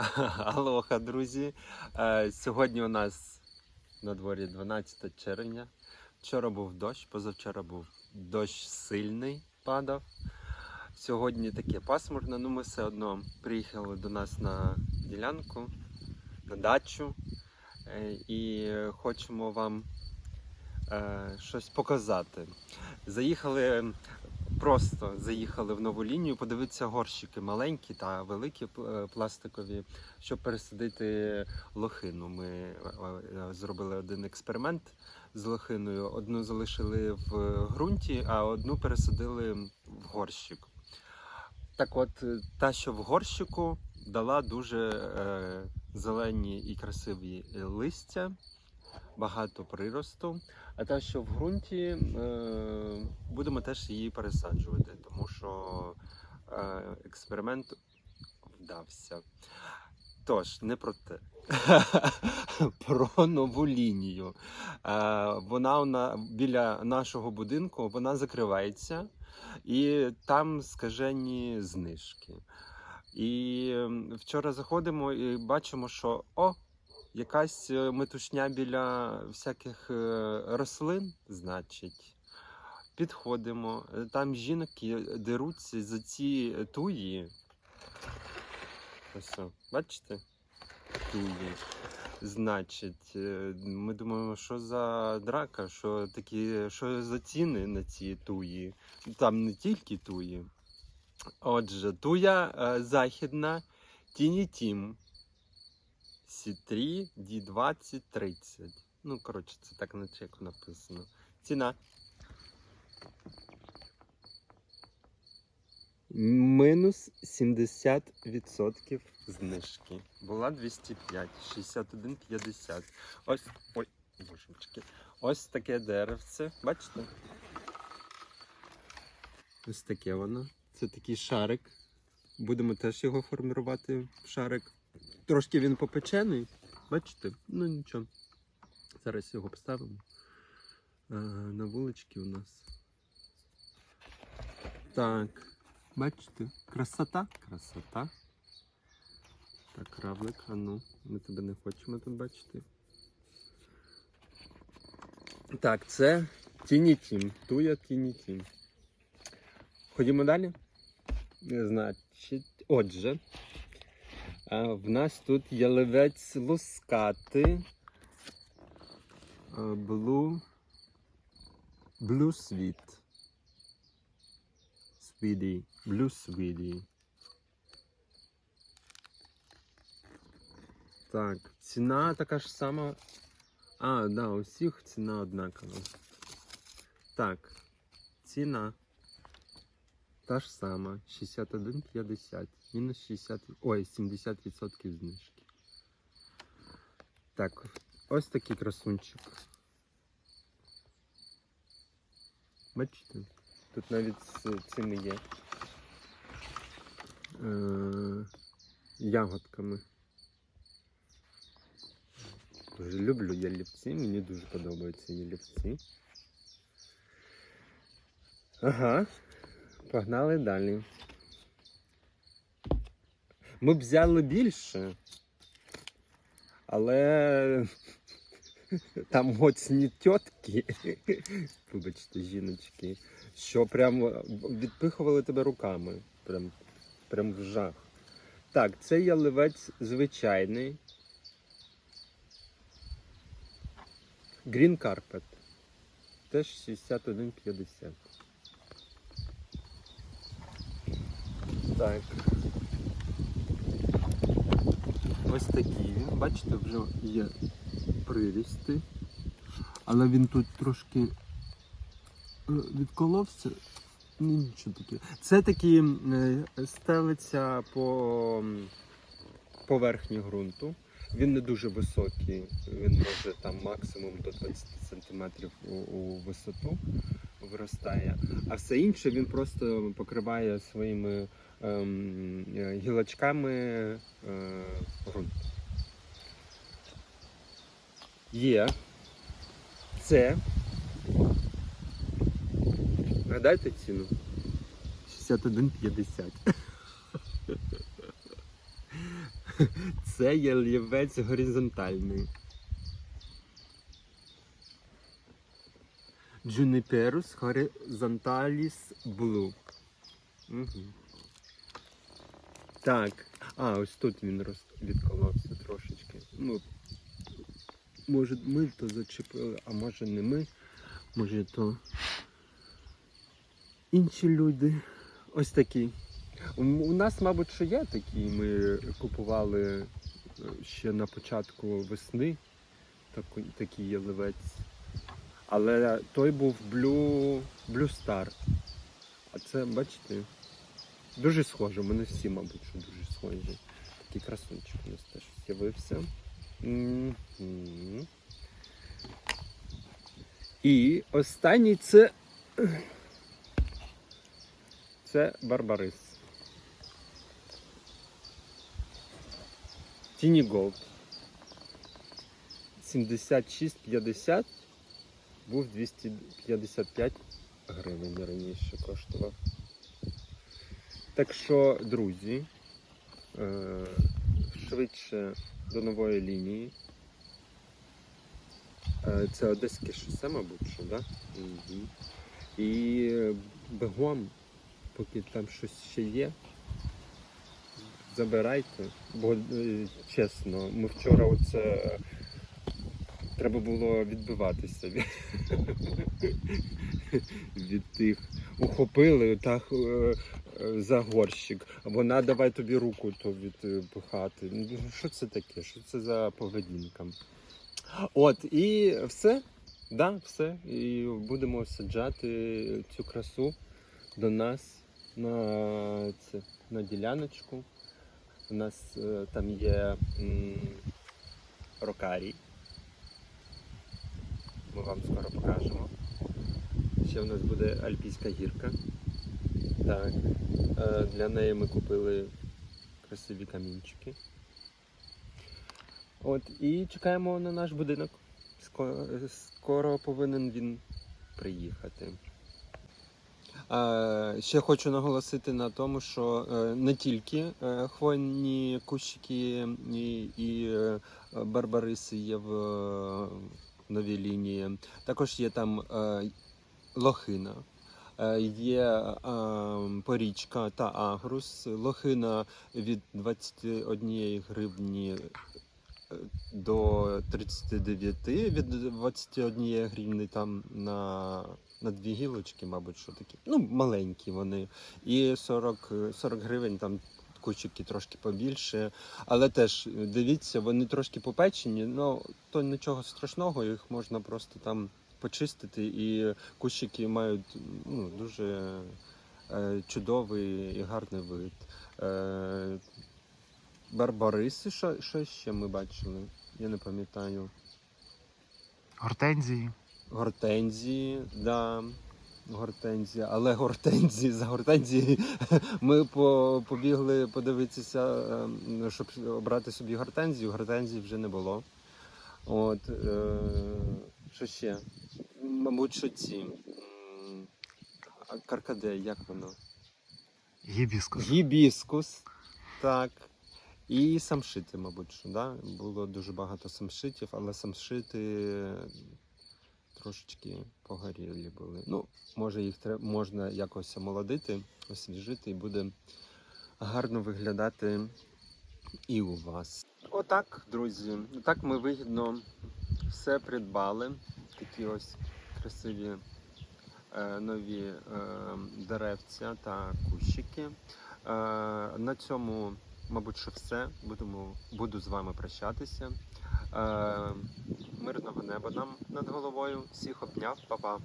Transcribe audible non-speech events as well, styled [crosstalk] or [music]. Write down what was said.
[laughs] Алоха, друзі. Е, Сьогодні у нас на дворі 12 червня. Вчора був дощ, позавчора був дощ сильний падав. Сьогодні таке пасмурне, ну ми все одно приїхали до нас на ділянку, на дачу е, і хочемо вам е, щось показати. Заїхали просто заїхали в нову лінію, подивитися горщики маленькі та великі е, пластикові, щоб пересадити лохину. Ми е, е, зробили один експеримент з лохиною. Одну залишили в ґрунті, а одну пересадили в горщик. Так от, та, що в горщику, дала дуже зелені і красиві листя, багато приросту. А та, що в ґрунті, е, будемо теж її пересаджувати, тому що е, експеримент вдався. Тож, не про те. [laughs] про нову лінію. Е, вона біля нашого будинку вона закривається, і там скажені знижки. І вчора заходимо і бачимо, що о, якась е, метушня біля всяких е, рослин, значить. Підходимо, е, там жінки деруться за ці туї. Ось, бачите? Туї. Значить, ми думаємо, що за драка, що такі, що за ціни на ці туї. Там не тільки туї. Отже, туя західна Тінітім. Сі3 D20 30. Ну, коротше, це так на чеку написано. Ціна. Мінус 70% знижки. Була 205, 61,50. Ось. Ой, божечки. Ось таке деревце. Бачите? Ось таке воно. Це такий шарик. Будемо теж його формувати в шарик. Трошки він попечений. Бачите? Ну нічого. Зараз його поставимо. А, на вулички у нас. Так. Бачите? Красота? Красота. Так, равлик, а ну, ми тебе не хочемо тут бачити. Так, це Тінітім. Туя Тінітім. Ходімо далі. Значить, отже, в нас тут ялевець лускати. Blue, Blue Sweet. Sweetie. Blue Sweetie. Так, ціна така ж сама. А, да, у всіх ціна однакова. Так, ціна. Та ж сама. 61,50. Мінус 60. Ой, 70% знижки. Так, ось такий красунчик. Бачите? Тут навіть з цими є. Е, ягодками. Дуже люблю ялівці, мені дуже подобаються ялівці. Ага, погнали далі. Ми б взяли більше, але [laughs] там гоцні тітки, [laughs] вибачте, жіночки, що прям відпихували тебе руками. Прям, прям в жах. Так, це яливець звичайний. Green Carpet. Теж 61,50. Так. Ось такий він. Бачите, вже є прирісти. Але він тут трошки е, відколовся. Ну, нічого таке. Це такі е, стелиться по поверхні ґрунту. Він не дуже високий, він може там максимум до 20 см у, у висоту виростає. А все інше він просто покриває своїми гілочками е. Є. Це. Гадайте ціну. 61,50. [laughs] Це ялівець горизонтальний. Juniperus horizontalis blue. Угу. Так. А, ось тут він роз... відколовся трошечки. Ну, може ми то зачепили, а може не ми. Може то інші люди. Ось такі. У нас, мабуть, що є такі. Ми купували е, ще на початку весни такий яливець. Але той був Blue, Blue Star. А це, бачите, дуже схоже. Вони всі, мабуть, що дуже схожі. Такий красунчик у нас теж з'явився. І останній це. Це Барбарис. Тіні Голд. 76,50 був 255 гривень раніше коштував. Так що, друзі, е, швидше до нової лінії. Е, Це Одеське шосе, мабуть, що, да? Угу. І е, бегом, поки там щось ще є, забирайте. Бо чесно, ми вчора оце треба було відбиватися від, [laughs] від тих. Ухопили так за горщик. Вона давай тобі руку то відпихати. Ну, Що це таке? Що це за поведінка? От, і все. Да, все. І будемо саджати цю красу до нас на, це, на діляночку. У нас е, там є м, рокарій. Ми вам скоро покажемо. Ще в нас буде альпійська гірка. Так. Е, Для неї ми купили красиві камінчики. От, і чекаємо на наш будинок. Скоро, скоро повинен він приїхати. Ще хочу наголосити на тому, що е, не тільки е, хвойні кущики і, і барбариси є в новій лінії, також є там лохина. Е, Є е, порічка та агрус. Лохина від 21 гривні е, до 39, від 21 гривні там на, на дві гілочки, мабуть, що такі. Ну, маленькі вони. І 40, е, 40 гривень там кущики трошки побільше. Але теж дивіться, вони трошки попечені, ну то нічого страшного, їх можна просто там почистити. І кущики мають ну, дуже е, чудовий і гарний вид. Е, Барбариси, що, що ще ми бачили? Я не пам'ятаю. Гортензії. Гортензії, да. Гортензія, але гортензії за гортензії [laughs] ми по, побігли подивитися, ем, щоб обрати собі гортензію. Гортензії вже не було. От, е, що ще? Мабуть, що ці. а Каркаде, як воно? Гібіскус. Гібіскус. Так. І самшити, мабуть, що, да? було дуже багато самшитів, але самшити трошечки погорілі були. Ну, може, їх треба, можна якось омолодити, освіжити і буде гарно виглядати і у вас. Отак, друзі. Так ми вигідно все придбали. Такі ось красиві е, нові е, деревця та кущики. Е, на цьому, мабуть, що все. Будемо, буду з вами прощатися. Е, мирного неба нам над головою. Всіх обняв, па-па.